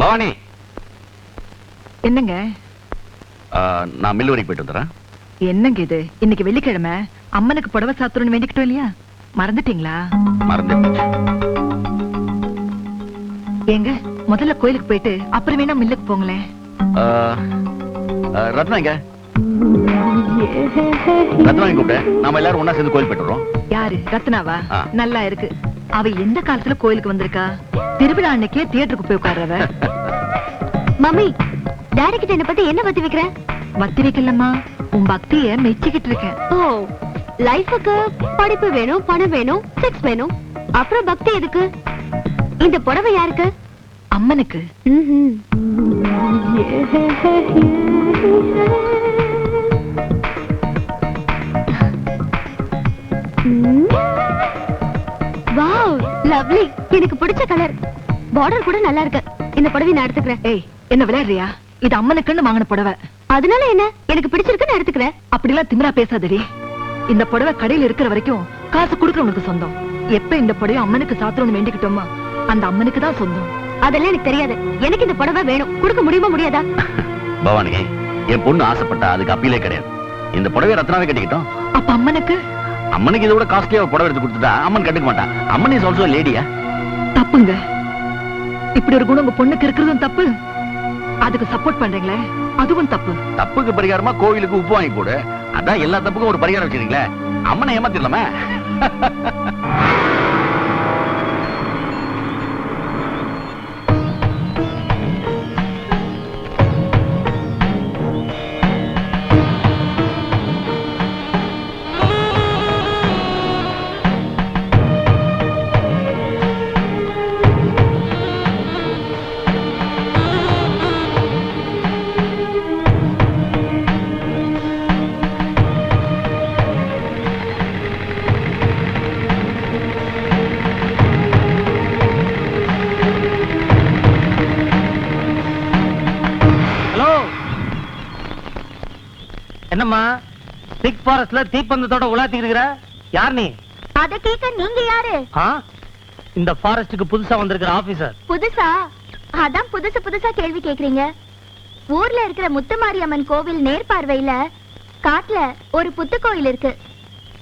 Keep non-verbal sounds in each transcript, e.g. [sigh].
பவானி. என்னங்க? நான் மில் வரைக்கும் போயிட்டு வந்துடுறேன். என்னங்க இது? இன்னைக்கு வெள்ளிக்கிழமை. அம்மனுக்கு புடவை சாத்துறோம்னு வேண்டிக்கிட்டோம் இல்லையா? மறந்துட்டீங்களா? மறந்து ஏங்க முதல்ல கோயிலுக்கு போயிட்டு அப்புறம் வேணா மில்லுக்கு போங்களேன். ரத்னா எங்க? ரத்னா கூப்பிட்டேன்? நாம எல்லாரும் ஒண்ணா சேர்ந்து கோயில் போயிட்டு வரோம் யாரு? ரத்னாவா. நல்லா இருக்கு. அவ எந்த காலத்துல கோயிலுக்கு வந்திருக்கா? திருவிழா அன்னைக்கே தியேட்டருக்கு போய் உட்கார்றவ. மம்மி டாடி கிட்ட என்ன பத்தி என்ன பத்தி வைக்கிற? வத்தி வைக்கலம்மா. உன் பக்திய மெச்சிக்கிட்டு இருக்கேன். ஓ லைஃபுக்கு படிப்பு வேணும் பணம் வேணும் செக்ஸ் வேணும். அப்புறம் பக்தி எதுக்கு? இந்த புடவை யாருக்கு? அம்மனுக்கு. லவ்லி. எனக்கு பிடிச்ச கலர் பார்டர் கூட நல்லா இருக்கு. இந்த புடவை நான் எடுத்துக்கிறேன். ஏய் என்ன விளையாடுறியா? இது அம்மனுக்குன்னு வாங்கின புடவை. அதனால என்ன? எனக்கு பிடிச்சிருக்கு நான் எடுத்துக்கிறேன். அப்படிலாம் திமிரா பேசாதடி. இந்த புடவை கடையில இருக்கிற வரைக்கும் காசு கொடுக்கறவனுக்கு சொந்தம். எப்ப இந்த புடவை அம்மனுக்கு சாத்துறோம்னு வேண்டிக்கிட்டோமா அந்த அம்மனுக்கு தான் சொந்தம். அதெல்லாம் எனக்கு தெரியாது. எனக்கு இந்த புடவை வேணும். கொடுக்க முடியுமா முடியாதா? பவானி என் பொண்ணு ஆசைப்பட்டா அதுக்கு அப்பீலே கிடையாது. இந்த புடவை ரத்னாவே கட்டிக்கிட்டோம். அப்ப அம்மனுக்கு? அம்மனுக்கு இதை விட காஸ்ட்லியா புடவை எடுத்து கொடுத்துட்டா அம்மன் கட்டுக்க மாட்டான். அம்மன் இஸ் ஆல்சோ லேடியா? தப்புங்க. இப்படி ஒரு குணம் உங்க பொண்ணுக்கு இருக்கிறதும் தப்பு. அதுக்கு சப்போர்ட் பண்றீங்களே அதுவும் தப்பு. தப்புக்கு பரிகாரமா கோவிலுக்கு உப்பு வாங்கி போடு. அதான் எல்லா தப்புக்கும் ஒரு பரிகாரம் வச்சிருக்கீங்களே. அம்மனை ஏமாத்திடலாமே? [laughs] என்னம்மா? திக் ஃபாரஸ்ட்ல தீப்பந்தத்தோட உலாத்திட்டு இருக்கிற? யார் நீ? அத கேட்க நீங்க யாரு? இந்த ஃபாரஸ்டுக்கு புதுசா வந்திருக்கிற ஆபீசர் புதுசா? அதான் புதுசு புதுசா கேள்வி கேக்குறீங்க. ஊர்ல இருக்கிற முத்துமாரியம்மன் கோவில் நேர்பார்வையில காட்டுல ஒரு புத்து கோயில் இருக்கு.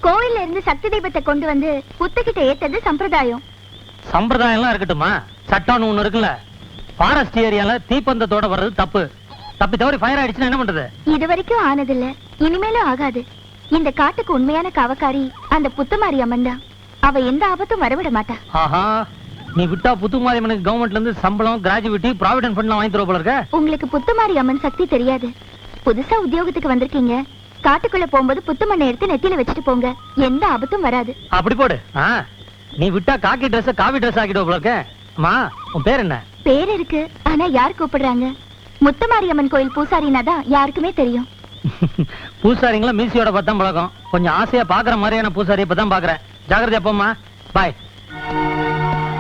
கோயில்ல இருந்து சக்தி தெய்வத்தை கொண்டு வந்து புத்துக்கிட்ட ஏத்தது சம்பிரதாயம். சம்பிரதாயம் எல்லாம் இருக்கட்டுமா சட்டம்னு ஒண்ணு இருக்குல்ல. ஃபாரஸ்ட் ஏரியால தீப்பந்தத்தோட வர்றது தப்பு. தப்பி தவறி ஃபயர் ஆயிடுச்சுன்னா என்ன பண்றது? இது வரைக்கும் ஆனதில்ல. இனிமேலும் ஆகாது. இந்த காட்டுக்கு உண்மையான காவக்காரி அந்த புத்துமாரியம்மன் தான். அவ எந்த ஆபத்தும் வரவிட மாட்டா. ஆஹா நீ விட்டா புத்துமாரியம்மனுக்கு கவர்மெண்ட்ல இருந்து சம்பளம் கிராஜுவிட்டி ப்ராவிடன்ட் ஃபண்ட்லாம் வாங்கி தருவ போல இருக்க? உங்களுக்கு புத்துமாரியம்மன் சக்தி தெரியாது. புதுசா உத்தியோகத்துக்கு வந்திருக்கீங்க. காட்டுக்குள்ள போகும்போது புத்து மண்ணை எடுத்து நெத்தியில வச்சுட்டு போங்க. எந்த ஆபத்தும் வராது. அப்படி போடு. நீ விட்டா காக்கி ட்ரெஸ் காவி ட்ரெஸ் ஆக்கிடுவ போல இருக்க? அம்மா உன் பேர் என்ன? பேர் இருக்கு. ஆனா யார் கூப்பிடுறாங்க? முத்துமாரியம்மன் கோயில் பூசாரினா தான் யாருக்குமே தெரியும். [laughs] பூசாரிங்களா மீசியோட பார்த்தா பழக்கம். கொஞ்சம் ஆசையா பாக்குற மாதிரியான பூசாரி இப்பதான் பாக்குறேன் ஜாகிரதையா போம்மா. பாய்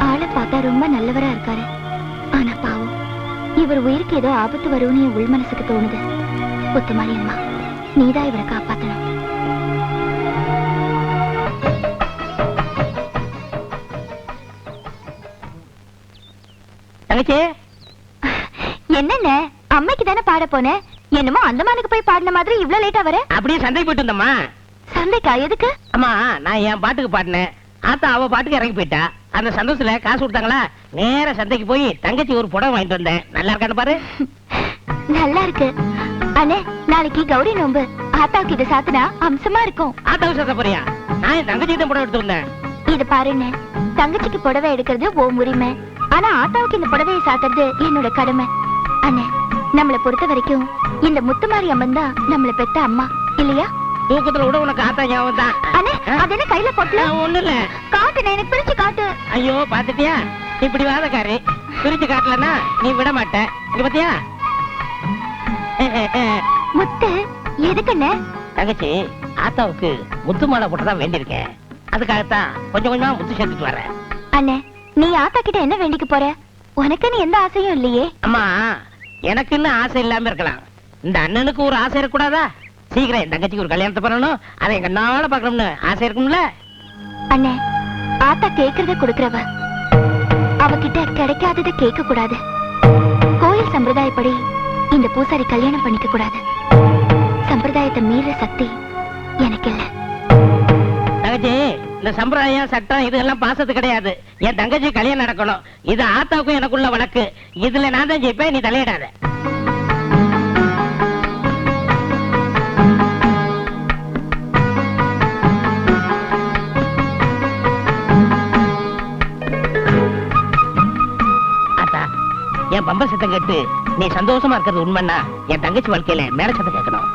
ஆளை பார்த்தா ரொம்ப நல்லவரா இருக்காரு. ஆனா பாவம் இவர் உயிருக்கு ஏதோ ஆபத்து வரும்னு என் உள் மனசுக்கு தோணுது. முத்துமாரியம்மா நீதான் இவரை காப்பாத்தணும். தங்கச்சி? என்னென்ன? அம்மைக்கு தானே பாட போனேன் என்னமோ அந்தமானுக்கு போய் பாடின மாதிரி இவ்ளோ லேட்டா வர? அப்படியே சந்தைக்கு போயிட்டு வந்தம்மா. சந்தைக்கா எதுக்கு? அம்மா நான் என் பாட்டுக்கு பாடினேன். ஆத்தா அவ பாட்டுக்கு இறங்கி போயிட்டா. அந்த சந்தோஷத்துல காசு கொடுத்தாங்களா? நேரா சந்தைக்கு போய் தங்கச்சி ஒரு புடவை வாங்கிட்டு வந்தேன். நல்லா இருக்கான்னு பாரு. நல்லா இருக்கு. அண்ணே நாளைக்கு கௌரி நோம்பு ஆத்தாவுக்கு இதை சாத்துனா அம்சமா இருக்கும். ஆத்தாவை சாத்த போறியா? நான் என் தங்கச்சி தான் புடவை எடுத்து வந்தேன். இது பாருண்ணே தங்கச்சிக்கு புடவை எடுக்கிறது ஓம் உரிமை. ஆனா ஆத்தாவுக்கு இந்த புடவையை சாத்துறது என்னோட கடமை. அண்ணே நம்மள பொறுத்த வரைக்கும் இந்த முத்துமாரி அம்மன் தான் நம்மள பெத்த அம்மா இல்லையா? தூக்கத்துல விட உனக்கு ஆத்தா ஞாபகம் தான். அண்ணே அது என்ன கையில போட்டல? ஒண்ணு இல்ல. காட்டுனே எனக்கு பிரிச்சு காட்டு. ஐயோ பாத்துட்டியா இப்படி வாதக்காரி. பிரிச்சு காட்டலன்னா நீ விட மாட்ட. இங்க பாத்தியா? முத்து எதுக்குண்ணே? தங்கச்சி ஆத்தாவுக்கு முத்து மாலை போட்டுதான் வேண்டியிருக்கேன். அதுக்காகத்தான் கொஞ்சம் கொஞ்சமா முத்து சேர்த்துட்டு வரேன். அண்ணே நீ ஆத்தா கிட்ட என்ன வேண்டிக்க போற? உனக்குன்னு எந்த ஆசையும் இல்லையே. அம்மா எனக்கு இன்னும் ஆசை இல்லாம இருக்கலாம். இந்த அண்ணனுக்கு ஒரு ஆசை இருக்கக்கூடாதா? சீக்கிரம் என் தங்கச்சிக்கு ஒரு கல்யாணத்தை பண்ணணும். அதை எங்க நாள பாக்கணும்னு ஆசை இருக்கும்ல? அண்ணே ஆத்தா கேக்குறத கொடுக்கறவ? அவகிட்ட கிடைக்காதத கேட்க கூடாது கோயில் சம்பிரதாயப்படி இந்த பூசாரி கல்யாணம் பண்ணிக்க கூடாது சம்பிரதாயத்தை மீற சக்தி இந்த சம்பிரதாயம் சட்டம் இதெல்லாம் பாசத்து கிடையாது. என் தங்கச்சி கல்யாணம் நடக்கணும். இது ஆத்தாவுக்கும் எனக்குள்ள வழக்கு. இதுல நான் தான் ஜெயிப்பேன் நீ தலையிடாத. ஆத்தா என் பம்ப சத்தம் கேட்டு நீ சந்தோஷமா இருக்கிறது உண்மைன்னா என் தங்கச்சி வாழ்க்கையில மேல சத்தம் கேட்கணும்.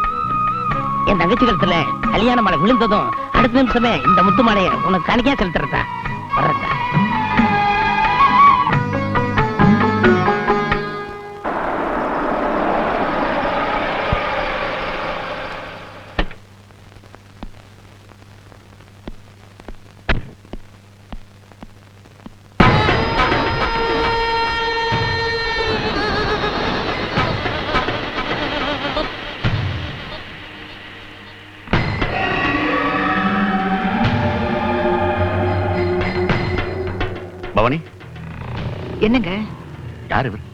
என் தங்கச்சி கழுத்துல கல்யாண மலை விழுந்ததும் அடுத்த நிமிஷமே இந்த முத்து மாலையை உனக்கு காணிக்கையா செலுத்துறதா யார் இவர்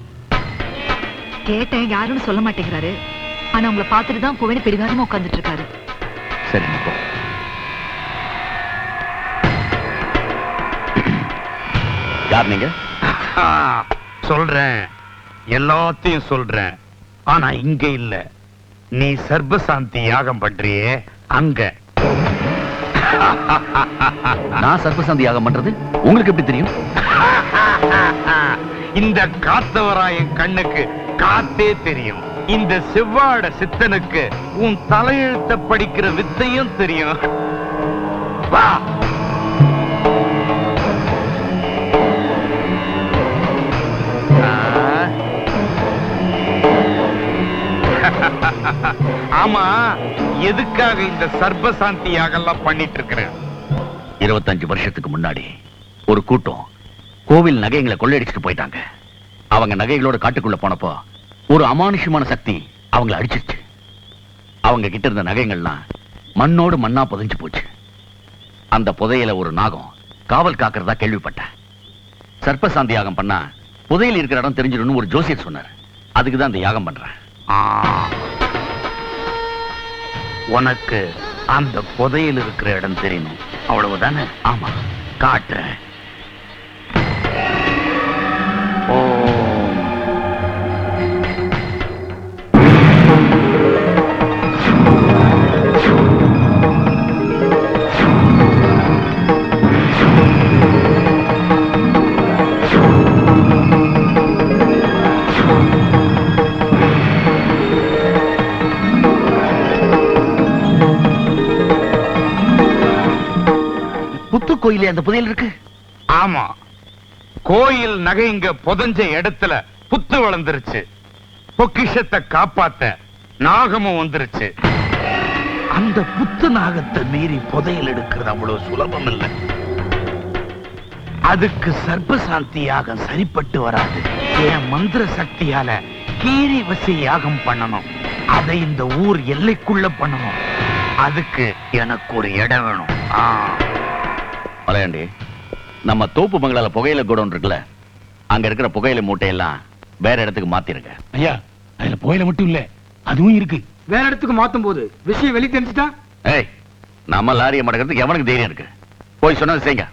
கேட்டேன் யாருன்னு சொல்ல மாட்டேங்கிறாரு. ஆனா உங்களை பார்த்துட்டு தான் போவேன்னு பிடிவாதமா உட்கார்ந்துட்டு இருக்காரு சரி போ. யார் நீங்க? [laughs] சொல்றேன். எல்லாத்தையும் சொல்றேன். ஆனா இங்க இல்ல. நீ சர்பசாந்தி யாகம் பண்றியே அங்க. நான் சர்ப்பசாந்தி யாகம் பண்றது? உங்களுக்கு எப்படி தெரியும்? இந்த காத்தவராயன் கண்ணுக்கு காத்தே தெரியும். இந்த செவ்வாட சித்தனுக்கு உன் தலையெழுத்த படிக்கிற வித்தையும் தெரியும். வா! [laughs] ஆமா எதுக்காக இந்த சர்பசாந்தி யாகம்லாம் பண்ணிட்டு இருக்கிறேன் இருபத்தஞ்சு வருஷத்துக்கு முன்னாடி ஒரு கூட்டம் கோவில் நகைங்களை கொள்ளையடிச்சிட்டு போயிட்டாங்க. அவங்க நகைகளோட காட்டுக்குள்ள போனப்போ ஒரு அமானுஷ்யமான சக்தி அவங்கள அடிச்சிருச்சு. அவங்க கிட்ட இருந்த நகைகள்லாம் மண்ணோடு மண்ணா புதைஞ்சு போச்சு. அந்த புதையல ஒரு நாகம் காவல் காக்கிறதா கேள்விப்பட்டேன். சர்ப்பசாந்தி யாகம் பண்ணா புதையல் இருக்கிற இடம் தெரிஞ்சிடும்னு ஒரு ஜோசியர் சொன்னார். அதுக்கு தான் அந்த யாகம் பண்றேன். உனக்கு அந்த புதையல் இருக்கிற இடம் தெரியணும் அவ்வளவுதானே? ஆமா. காட்டுறேன். கோயிலே அந்த புதையல் இருக்கு? ஆமா. கோயில் நகை இங்க புதஞ்ச இடத்துல புத்து வளர்ந்துருச்சு. பொக்கிஷத்தை காப்பாத்த நாகமும் வந்துருச்சு. அந்த புத்து நாகத்தை மீறி புதையல் எடுக்கிறது அவ்வளவு சுலபம் இல்லை. அதுக்கு சர்ப்பசாந்தி யாகம் சரிப்பட்டு வராது. என் மந்திர சக்தியால கீரி வசி யாகம் பண்ணணும்? அதை இந்த ஊர் எல்லைக்குள்ள பண்ணணும். அதுக்கு எனக்கு ஒரு இடம் வேணும். ஆ. மலையாண்டி நம்ம தோப்பு பங்களால புகையில குடோன் இருக்குல்ல அங்க இருக்கிற புகையில மூட்டையெல்லாம் வேற இடத்துக்கு மாத்திருங்க. ஐயா அதுல புயல மட்டும் இல்ல அதுவும் இருக்கு. வேற இடத்துக்கு மாத்தும் போது விஷயம் வெளி தெரிஞ்சுட்டா ஏய் நம்ம லாரியை மடக்கிறதுக்கு எவனுக்கு தைரியம் இருக்கு? போய் சொன்னது செய்யுங்க.